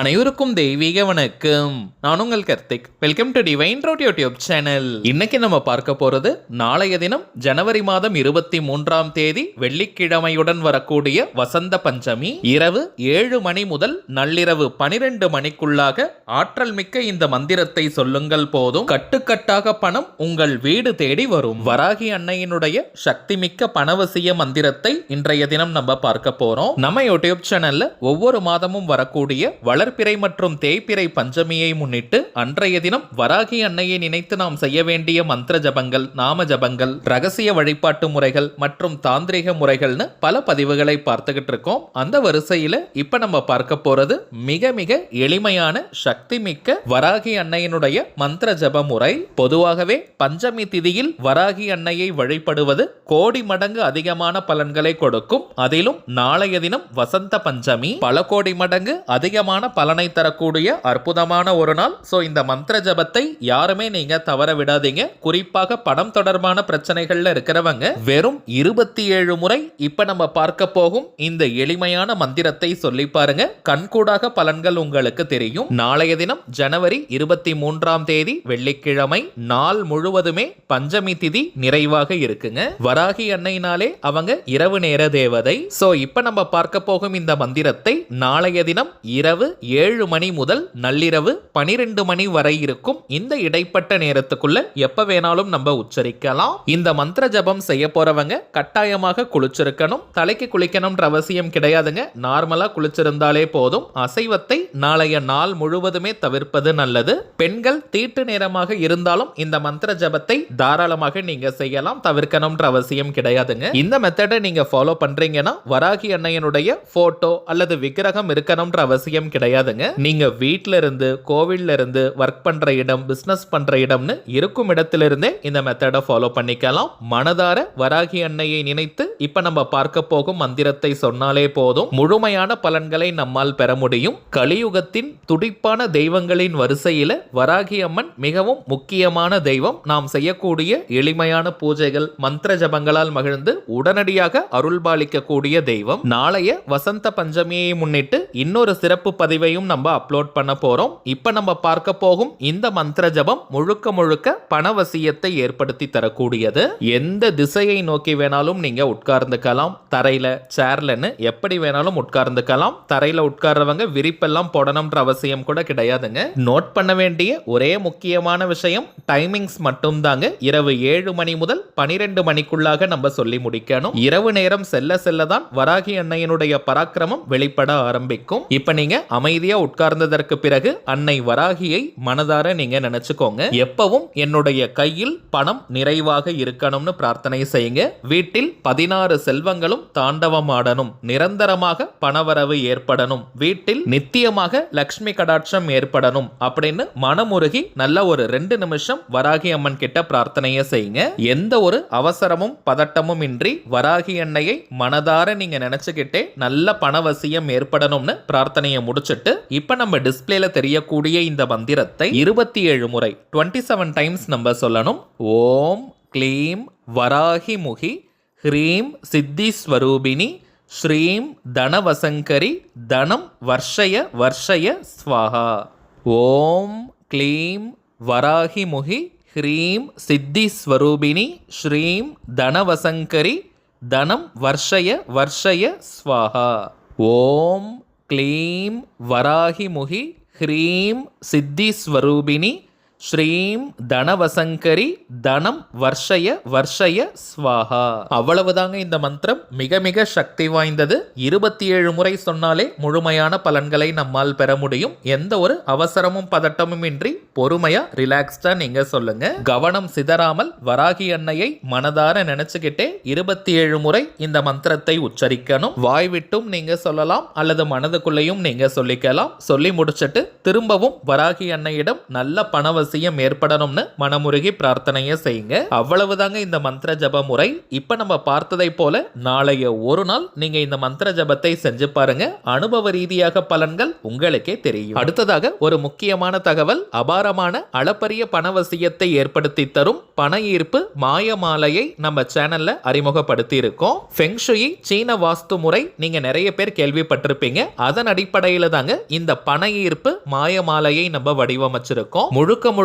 அனைவருக்கும் தெய்வீக வணக்கம். நான் உங்கள் Karthik. Welcome to divine road YouTube channel இன்னைக்கு நம்ம பார்க்க போறது நாளைய தினம் ஜனவரி மாதம் இருபத்தி மூன்றாம் தேதி வெள்ளிக்கிழமையுடன் வரக்கூடிய வசந்த பஞ்சமி. இரவு ஏழு மணி முதல் நள்ளிரவு பனிரெண்டு மணிக்குள்ளாக ஆற்றல் மிக்க இந்த மந்திரத்தை சொல்லுங்கள் போதும். கட்டுக்கட்டாக பணம் உங்கள் வீடு தேடி வரும். வராகி அன்னையினுடைய சக்தி மிக்க பணவசிய மந்திரத்தை இன்றைய தினம் நம்ம பார்க்க போறோம். நம்ம யூடியூப் சேனல்ல ஒவ்வொரு மாதமும் வரக்கூடிய வளர்ப்பிறை மற்றும் தேய்பிறை பஞ்சமியை முன்னிட்டு அன்றைய தினம் வராகி அன்னையை நினைத்து நாம் செய்ய வேண்டிய மந்திர ஜபங்கள் நாம ஜபங்கள் ரகசிய வழிபாட்டு முறைகள் மற்றும் தாந்திரிக முறைகள்னு பல பதிவுகளை பார்த்துக்கிட்டு இருக்கோம். அந்த வரிசையில இப்ப நம்ம பார்க்க போறது மிக மிக எளிமையான சக்தி மிக்க வராகி அன்னையினுடைய மந்திர ஜப முறை. பொதுவாகவே பஞ்சமி திதியில் வராகி அன்னையை வழிபடுவது கோடி மடங்கு அதிகமான பலன்களை கொடுக்கும். அதிலும் நாளைய தினம் வசந்த பஞ்சமி பல கோடி மடங்கு அதிகமான பலனை தரக்கூடிய அற்புதமான ஒரு நாள். ஸோ இந்த மந்திர ஜபத்தை யாருமே நீங்க தவற விடாதீங்க. குறிப்பாக பணம் தொடர்பான பிரச்சனைகள்ல இருக்கிறவங்க. வெறும் இருபத்தி ஏழு முறை இப்ப நம்ம பார்க்க போகும் இந்த எளிமையான மந்திரத்தை சொல்லி பாருங்க. கண்கூடாக பலன்கள் உங்களுக்கு தெரியும். நாளைய தினம் ஜனவரி இருபத்தி மூன்றாம் தேதி வெள்ளிக்கிழமை நாள் முழுவதுமே பஞ்சமி திதி நிறைவாக இருக்குங்க. வராகி அன்னையினாலே அவங்க இரவு நேர தேவதை. சோ இப்ப நம்ம பார்க்க போகும் இந்த மந்திரத்தை நாளைய தினம் இரவு ஏழு மணி முதல் நள்ளிரவு பனிரெண்டு மணி வரை இருக்கும் இந்த இடைப்பட்ட நேரத்துக்குள்ள எப்ப வேணாலும் நம்ம உச்சரிக்கலாம். இந்த மந்திர ஜபம் செய்ய போறவங்க கட்டாயமாக குளிச்சிருக்கணும். தலைக்கு குளிக்கணும்ன்ற அவசியம் கிடையாதுங்க. நார்மலா குளிச்சிருந்தாலே போதும். அசைவத்தை நாளைய நாள் முழுவதுமே தவிர்ப்பது நல்லது. பெண்கள் தீட்டு நேரமாக இருந்தாலும் இந்த மந்திர ஜபத்தை தாராளமாக நீங்க செய்யலாம். தவிர்க்கணும்ன்ற அவசியம் கிடையாதுங்க. இந்த மெத்தடை நீங்க ஃபாலோ பண்றீங்கன்னா வராகி அன்னையனுடைய போட்டோ அல்லது விக்கிரகம் இருக்கணும்ன்ற அவசியம் கிடையாதுங்க. நீங்க வீட்ல இருந்து கோவில்ல இருந்து ஒர்க் பண்ற இடம் பிசினஸ் பண்ற இடம்னு இருக்கும் இடத்திலிருந்தே இந்த மெத்தடை ஃபாலோ பண்ணிக்கலாம். மனதார வராகி அன்னையை நினைத்து இப்ப நம்ம பார்க்க போகும் மந்திரத்தை சொன்னாலே போதும். முழுமையான பலன்களை நம்மால் பெற முடியும். கலியுகத்தின் துடிப்பான தெய்வங்களின் வரிசையில வராகி அம்மன் மிகவும் முக்கியமான தெய்வம். நாம் செய்யக்கூடிய எளிமையான பூஜைகள் மந்திர ஜபங்களால் மகிழ்ந்து உடனடியாக அருள்பாலிக்கக்கூடிய தெய்வம். நாளைய வசந்த பஞ்சமியை முன்னிட்டு இன்னொரு சிறப்பு பதிவு பதிவையும் நம்ம அப்லோட் பண்ண போறோம். இப்ப நம்ம பார்க்க போகும் இந்த மந்திர ஜபம் முழுக்க முழுக்க பணவசியத்தை ஏற்படுத்தி தரக்கூடியது. எந்த திசையை நோக்கி வேணாலும் நீங்க உட்கார்ந்துக்கலாம். தரையில சேர்லன்னு எப்படி வேணாலும் உட்கார்ந்துக்கலாம். தரையில உட்கார்றவங்க விரிப்பெல்லாம் போடணும்ன்ற அவசியம் கூட கிடையாதுங்க. நோட் பண்ண வேண்டிய ஒரே முக்கியமான விஷயம் டைமிங்ஸ் மட்டும் தாங்க இரவு ஏழு மணி முதல் பனிரெண்டு மணிக்குள்ளாக நம்ம சொல்லி முடிக்கணும். இரவு நேரம் செல்ல செல்ல தான் வராகி அன்னையினுடைய பராக்கிரமம் வெளிப்பட ஆரம்பிக்கும். இப்ப நீங்க அமைதியா உட்கார்ந்ததற்கு பிறகு அன்னை வராகியை மனதார நீங்க நினைச்சுக்கோங்க. எப்பவும் என்னுடைய கையில் பணம் நிறைவாக இருக்கணும்னு பிரார்த்தனை செய்யுங்க. வீட்டில் பதினாறு செல்வங்களும் தாண்டவமாடணும். நிரந்தரமாக பணவரவு ஏற்படணும். வீட்டில் நித்தியமாக லக்ஷ்மி கடாட்சம் ஏற்படணும் அப்படின்னு மனமுருகி நல்ல ஒரு ரெண்டு நிமிஷம் வராகி அம்மன் கிட்ட பிரார்த்தனையை செய்யுங்க. எந்த ஒரு அவசரமும் பதட்டமும் இன்றி வராகி அன்னையை மனதார நீங்க நினைச்சுக்கிட்டே நல்ல பணவசியம் ஏற்படணும்னு பிரார்த்தனையை முடிச்சிட்டு இப்போ நம்ம டிஸ்பிளேல தெரியக்கூடிய இந்த மந்திரத்தை இருபத்தி ஏழு முறை டுவெண்ட்டி செவன் டைம்ஸ் நம்ம சொல்லணும். ஓம் க்ளீம் வராகி முகி ஹ்ரீம் சித்தி ஸ்வரூபிணி ஸ்ரீம் தனவசங்கரி தனம் வர்ஷய வர்ஷய ஸ்வாஹா. ஓம் க்ளீம் வராகி முகி ஹ்ரீம் சித்தி ஸ்வரூபிணி ஸ்ரீம் தனவசங்கரி தனம் வர்ஷய வர்ஷய ஸ்வாஹா. ஓம் க்ளீம் வராகிமுகி ஹ்ரீம் சித்திஸ்வரூபிணி ஸ்ரீம் தனவசங்கரி தனம் வர்ஷய வர்ஷய ஸ்வாஹா. அவ்வளவுதாங்க இந்த மந்திரம். மிக மிக சக்தி வாய்ந்தது. இருபத்தி ஏழு முறை சொன்னாலே முழுமையான பலன்களை நம்மால் பெற முடியும். எந்த ஒரு அவசரமும் பதட்டமும் இன்றி பொறுமையா ரிலாக்ஸ்டா நீங்க சொல்லுங்க. கவனம் சிதறாமல் வராகி அன்னையை மனதார நினைச்சுக்கிட்டே இருபத்தி ஏழு முறை இந்த மந்திரத்தை உச்சரிக்கணும். வாய் விட்டும் நீங்க சொல்லலாம் அல்லது மனதுக்குள்ளேயும் நீங்க சொல்லிக்கலாம். சொல்லி முடிச்சிட்டு திரும்பவும் வராகி அன்னையிடம் நல்ல பணவசி பணவசியம் ஏற்படணும்னு மனமுருகி பிரார்த்தனையை செய்யுங்க. அவ்வளவுதாங்க இந்த மந்திர ஜப முறை. இப்ப நம்ம பார்த்ததை போல நாளைய ஒரு நாள் நீங்க இந்த மந்திர ஜபத்தை செஞ்சு பாருங்க. அனுபவ ரீதியாக பலன்கள் உங்களுக்கே தெரியும். அடுத்ததாக ஒரு முக்கியமான தகவல். அபாரமான அளப்பரிய பணவசியத்தை ஏற்படுத்தி தரும் பண ஈர்ப்பு மாய மாலையை நம்ம சேனல்ல அறிமுகப்படுத்தி இருக்கோம். ஃபெங்ஷுயி சீன வாஸ்து முறை நீங்க நிறைய பேர் கேள்விப்பட்டிருப்பீங்க. அதன் அடிப்படையில தாங்க இந்த பண ஈர்ப்பு மாய மாலையை நம்ம வடிவமைச்சிருக்கோம். முழுக்க முழுக்க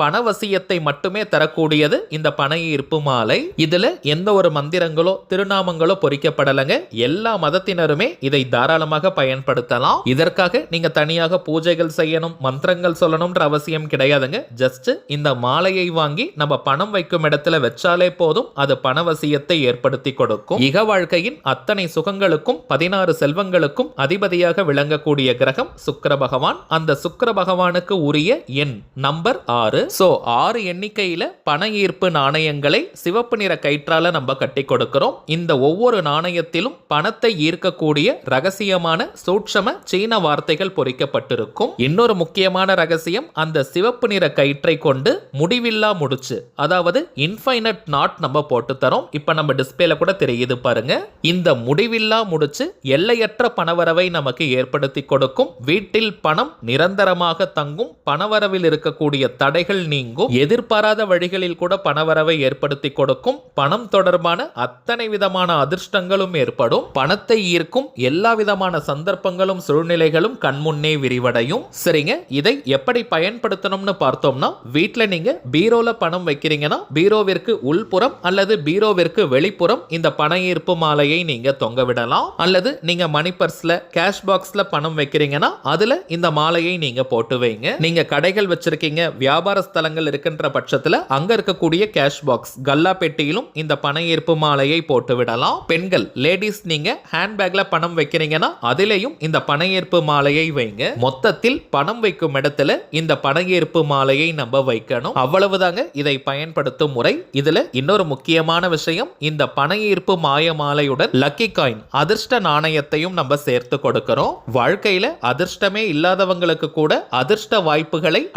பணவசியத்தை மட்டுமே தரக்கூடியது இந்த பண ஈர்ப்பு மாலை. இதுல எந்த ஒரு மந்திரங்களோ திருநாமங்களோ பொறிக்கப்படலைங்க. எல்லா மதத்தினருமே இதை தாராளமாக பயன்படுத்தலாம். இதற்காக நீங்க தனியாக பூஜைகள் செய்யணும் மந்திரங்கள் சொல்லணும்ன்ற அவசியம் கிடையாதுங்க. ஜஸ்ட் இந்த மாலையை வாங்கி நம்ம பணம் வைக்கும் இடத்துல வச்சாலே போதும் அது பணவசியத்தை ஏற்படுத்தி கொடுக்கும். இக வாழ்க்கையின் அத்தனை சுகங்களுக்கும் பதினாறு செல்வங்களுக்கும் அதிபதியாக விளங்கக்கூடிய கிரகம் சுக்கர பகவான். அந்த சுக்கர பகவானுக்கு உரிய எண் நம்பர் ஆறு. ஸோ ஆறு எண்ணிக்கையில் பண ஈர்ப்பு நாணயங்களை சிவப்பு நிற கயிற்றால நம்ம கட்டி கொடுக்கிறோம். இந்த ஒவ்வொரு நாணயத்திலும் பணத்தை ஈர்க்கக்கூடிய ரகசியமான சூட்சம சீன வார்த்தைகள் பொறிக்கப்பட்டிருக்கும். இன்னொரு முக்கியமான ரகசியம் அந்த சிவப்பு நிற கயிற்றை கொண்டு முடிவில்லா முடிச்சு அதாவது இன்ஃபைனட் நாட் நம்ம போட்டு தரோம். இப்ப நம்ம டிஸ்பிளேல கூட தெரியுது பாருங்க. இந்த முடிவில்லா முடிச்சு எல்லையற்ற பணவரவை நமக்கு ஏற்படுத்தி கொடுக்கும். வீட்டில் பணம் நிரந்தரமாக தங்கும் பணவரவில் இருக்கக்கூடிய தடைகள் நீங்கும். எதிர்பாராத வழிகளில் கூட பணவரவை ஏற்படுத்தி கொடுக்கும். பணம் தொடர்பான அத்தனை விதமான அதிர்ஷ்டங்களும் ஏற்படும். பணத்தை ஈர்க்கும் எல்லா விதமான சந்தர்ப்பங்களும் சூழ்நிலைகளும் கண்முன்னே விரிவடையும். சரிங்க இதை எப்படி பயன்படுத்தணும்னு பார்த்தோம்னா வீட்டில் நீங்க பீரோல பணம் வைக்கிறீங்கன்னா பீரோவிற்கு உள்புறம் அல்லது பீரோவிற்கு வெளிப்புறம் இந்த பண ஈர்ப்பு மாலையை நீங்க தொங்க விடலாம். அல்லது நீங்க மணி பர்ஸ்ல கேஷ் பாக்ஸ்ல பணம் வைக்கிறீங்கன்னா அதுல இந்த மாலையை நீங்க போட்டு வைங்க. நீங்க கடைகள் வச்சிருக்கீங்க வியாபார ஸ்தலங்கள் இருக்கின்ற பட்சத்தில் அங்க இருக்கக்கூடிய கேஷ் பாக்ஸ் கல்லா பெட்டியிலும் இந்த பண ஈர்ப்பு மாலையை போட்டு விடலாம். பெண்கள் லேடிஸ் நீங்க ஹேண்ட்பேக்ல பணம் வைக்கிறீங்கன்னா அதிலேயும் இந்த பண ஈர்ப்பு மாலையை வைங்க. மொத்தத்தில் பணம் வைக்கும் இடத்துல இந்த பண ஈர்ப்பு மாலையை நம்ம வைக்கணும். அவ்வளவுதாங்க இதை பயன்படுத்தும் முறை. இதுல இன்னொரு முக்கியமான விஷயம் இந்த பண ஈர்ப்பு மாய மாலையுடன் லக்கி காயின் அதிர்ஷ்ட நாணயத்தையும் நம்ம சேர்த்து கொடுக்கிறோம். வாழ்க்கையில அதிர்ஷ்டமே இல்லாதவங்களுக்கு கூட அதிர்ஷ்ட வாய்ப்புகளை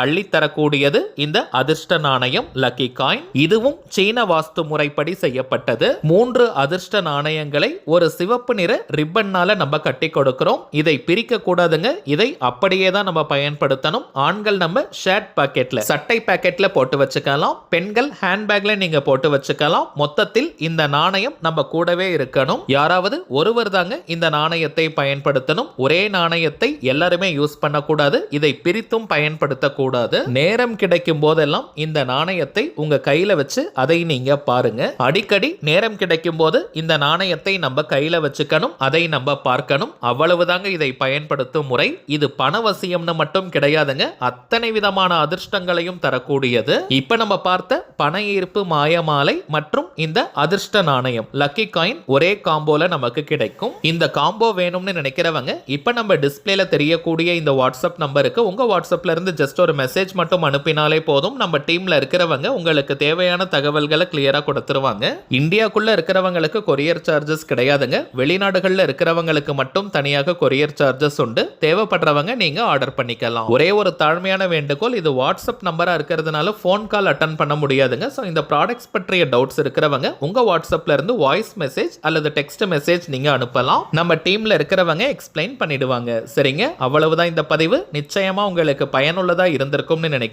கூடியது இந்த அதிர்ஷ்ட நாணயம் லக்கி காயின் இதுவும் சீன வாஸ்து முறைப்படி செய்யப்பட்டது. மூன்று அதிர்ஷ்ட நாணயங்களை ஒரு சிவப்பு நிற ரிப்பன்னால நம்ம கட்டி கொடுக்கிறோம். இதை பிரிக்க கூடாதுங்க. இதை அப்படியே தான் நம்ம பயன்படுத்தணும். ஆண்கள் நம்ம ஷர்ட் பாக்கெட்ல சட்டை பாக்கெட்ல போட்டு வச்சுக்கலாம். பெண்கள் ஹேண்ட்பேக்ல நீங்க போட்டு வச்சுக்கலாம். மொத்தத்தில் இந்த நாணயம் நம்ம கூடவே இருக்கணும். யாராவது ஒருவர் தாங்க இந்த நாணயத்தை பயன்படுத்தணும். ஒரே நாணயத்தை எல்லாருமே யூஸ் பண்ணக்கூடாது. இதை பிரித்தும் பயன்படுத்தக்கூடாது. நேரம் கிடைக்கும் போதெல்லாம் இந்த நாணயத்தை உங்க கையில வச்சு அதை நீங்க பாருங்க. அடிக்கடி நேரம் கிடைக்கும் போது இந்த நாணயத்தை நம்ம கையில வச்சுக்கணும் அதை நம்ம பார்க்கணும். அவ்வளவுதாங்க இதை பயன்படுத்தும் முறை. இது பணவசியம்னு மட்டும் கிடையாதுங்க. அத்தனை விதமான அதிர்ஷ்டங்களையும் தரக்கூடியது. இப்ப நம்ம பார்த்த பண ஈர்ப்பு மாயமாலை மற்றும் இந்த அதிர்ஷ்ட நாணயம் லக்கி காயின் ஒரே காம்போல நமக்கு கிடைக்கும். இந்த காம்போ வேணும்னு நினைக்கிறவங்க இப்ப நம்ம டிஸ்பிளேல தெரியக்கூடிய இந்த வாட்ஸ்அப் நம்பருக்கு உங்க வாட்ஸ்அப்ல இருந்து ஜஸ்ட் ஒரு மெசேஜ் மட்டும் அனுப்பினாலே போதும். நம்ம டீம்ல இருக்கிறவங்க உங்களுக்கு தேவையான தகவல்களை கிளியரா கொடுத்துருவாங்க. இந்தியாக்குள்ள இருக்கிறவங்களுக்கு கொரியர் சார்ஜஸ் கிடையாதுங்க. வெளிநாடுகள்ல இருக்கிறவங்களுக்கு மட்டும் தனியாக கொரியர் சார்ஜஸ் உண்டு. தேவைப்படுறவங்க நீங்க ஆர்டர் பண்ணிக்கலாம். ஒரே ஒரு தாழ்மையான வேண்டுகோள் இது வாட்ஸ்அப் நம்பரா இருக்கிறதுனால ஃபோன் கால் அட்டன் பண்ண முடியாதுங்க. ஸோ இந்த ப்ராடக்ட்ஸ் பற்றிய டவுட்ஸ் இருக்கிறவங்க உங்க வாட்ஸ்அப்ல இருந்து வாய்ஸ் மெசேஜ் அல்லது டெக்ஸ்ட் மெசேஜ் நீங்க அனுப்பலாம். நம்ம டீம்ல இருக்கிறவங்க எக்ஸ்பிளைன் பண்ணிடுவாங்க. சரிங்க? அவ்வளவுதான் இந்த பதிவு. நிச்சயமா உங்களுக்கு பயனுள்ளதா இருந்திருக்கும்னு நினைக்கிறேன்.